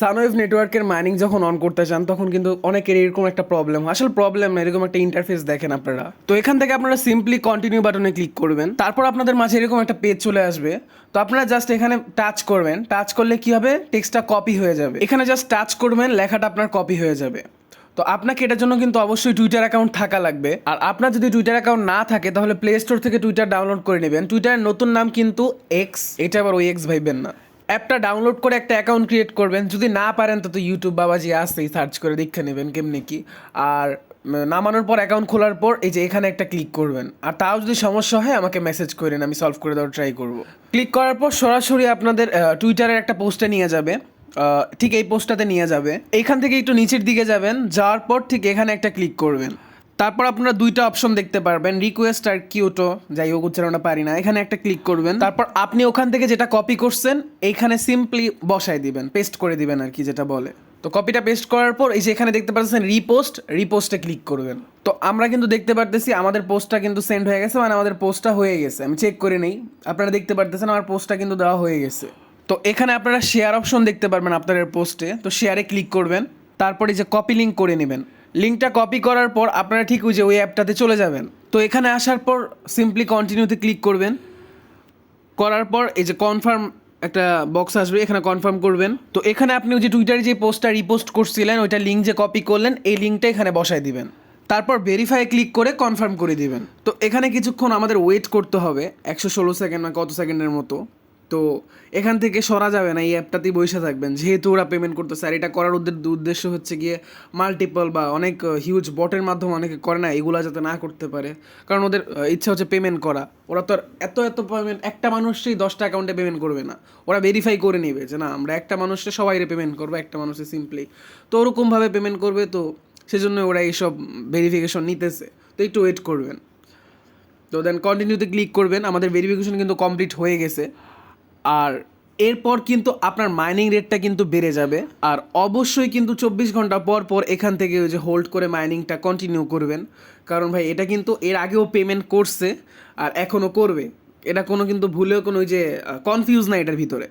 সানওয়েভ নেটওয়ার্কের মাইনিং যখন অন করতে চান তখন কিন্তু অনেকের এরকম একটা প্রবলেম হয়। আসলে প্রবলেম না, এরকম একটা ইন্টারফেস দেখেন আপনারা। তো এখান থেকে আপনারা সিম্পলি কন্টিনিউ বাটনে ক্লিক করবেন। তারপর আপনাদের মাঝে এরকম একটা পেজ চলে আসবে। তো আপনারা জাস্ট এখানে টাচ করবেন। টাচ করলে কি হবে? টেক্সটটা কপি হয়ে যাবে। এখানে জাস্ট টাচ করবেন, লেখাটা আপনার কপি হয়ে যাবে। তো আপনাকে এটার জন্য কিন্তু অবশ্যই টুইটার অ্যাকাউন্ট থাকা লাগবে। আর আপনার যদি টুইটার অ্যাকাউন্ট না থাকে, তাহলে প্লে স্টোর থেকে টুইটার ডাউনলোড করে নেবেন। টুইটারের নতুন নাম কিন্তু এক্স এটা আবার ওই এক্স ভাইবেন না। অ্যাপটা ডাউনলোড করে একটা অ্যাকাউন্ট ক্রিয়েট করবেন। যদি না পারেন তো ইউটিউব বাবাজি আসতেই সার্চ করে দেখে নেবেন কেমনি কি। আর নামানোর পর, অ্যাকাউন্ট খোলার পর, এই যে এখানে একটা ক্লিক করবেন। আর তাও যদি সমস্যা হয়, আমাকে মেসেজ করেন আমি সলভ করে দেওয়ার ট্রাই করব। ক্লিক করার পর, সরাসরি আপনাদের টুইটারের একটা পোস্টে নিয়ে যাবে। ঠিক এই পোস্টটাতে নিয়ে যাবে। এইখান থেকে একটু নিচের দিকে যাবেন, যাওয়ার পর ঠিক এখানে একটা ক্লিক করবেন। তারপর আপনারা দুইটা অপশন দেখতে পারবেন রিকোয়েস্ট আর কিউটো যাই হোক উচ্চারণটা পারি না, এখানে একটা ক্লিক করবেন। তারপর আপনি ওখান থেকে যেটা কপি করছেন, এইখানে সিম্পলি বসাই দিবেন পেস্ট করে দিবেন আর কি যেটা বলে। তো কপিটা পেস্ট করার পর এই যে এখানে দেখতে পাচ্ছেন রিপোস্ট রিপোস্টে ক্লিক করবেন। তো আমরা কিন্তু দেখতে পারতেছি আমাদের পোস্টটা কিন্তু সেন্ড হয়ে গেছে মানে আমাদের পোস্টটা হয়ে গেছে। আমি চেক করে নেই, আপনারা দেখতে পারতেছেন আমার পোস্টটা কিন্তু দেওয়া হয়ে গেছে। তো এখানে আপনারা শেয়ার অপশন দেখতে পারবেন আপনাদের পোস্টে তো শেয়ারে ক্লিক করবেন। তারপরে যে কপি লিঙ্ক করে নেবেন। লিঙ্কটা কপি করার পর আপনারা ঠিক ওই যে ওই অ্যাপটাতে চলে যাবেন। তো এখানে আসার পর সিম্পলি কন্টিনিউতে ক্লিক করবেন। করার পর এই যে কনফার্ম একটা বক্স আসবে, এখানে কনফার্ম করবেন। তো এখানে আপনি ওই যে টুইটারে যে পোস্টটা রিপোস্ট করছিলেন, ওইটা লিঙ্ক যে কপি করলেন, এই লিঙ্কটা এখানে বসায় দিবেন। তারপর ভেরিফাই ক্লিক করে কনফার্ম করে দিবেন। তো এখানে কিছুক্ষণ আমাদের ওয়েট করতে হবে, একশো ষোলো সেকেন্ড না কত সেকেন্ডের মতো। তো এখান থেকে সরা যাবে না, এই অ্যাপটাতেই বসে থাকবেন। যেহেতু ওরা পেমেন্ট করতেছে, আর এটা করার উদ্দে- উদ্দেশ্য হচ্ছে গিয়ে মাল্টিপল বা অনেক হিউজ বটের মাধ্যমে অনেকে করে না, এগুলা যাতে না করতে পারে। কারণ ওদের ইচ্ছা হচ্ছে পেমেন্ট করা। ওরা তো এত এত পেমেন্ট একটা মানুষই দশটা অ্যাকাউন্টে পেমেন্ট করবে না। ওরা ভেরিফাই করে নেবে যে না, আমরা একটা মানুষকে সবাইরে পেমেন্ট করব, একটা মানুষে সিম্পলি তো ওরকমভাবে পেমেন্ট করবে, তো সেজন্য ওরা এইসব ভেরিফিকেশন নিতেছে। তো একটু ওয়েট করবেন। তো দেন কন্টিনিউতে ক্লিক করবেন। আমাদের ভেরিফিকেশন কিন্তু কমপ্লিট হয়ে গেছে। আর এরপর কিন্তু আপনার মাইনিং রেটটা কিন্তু বেড়ে যাবে। আর অবশ্যই কিন্তু চব্বিশ ঘণ্টা পর পর এখান থেকে ওই যে হোল্ড করে মাইনিংটা কন্টিনিউ করবেন। কারণ ভাই, এটা কিন্তু এর আগেও পেমেন্ট করছে আর এখনও করবে। এটা কোনো কিন্তু ভুলেও কোনো ওই যে কনফিউজ না এটার ভিতরে।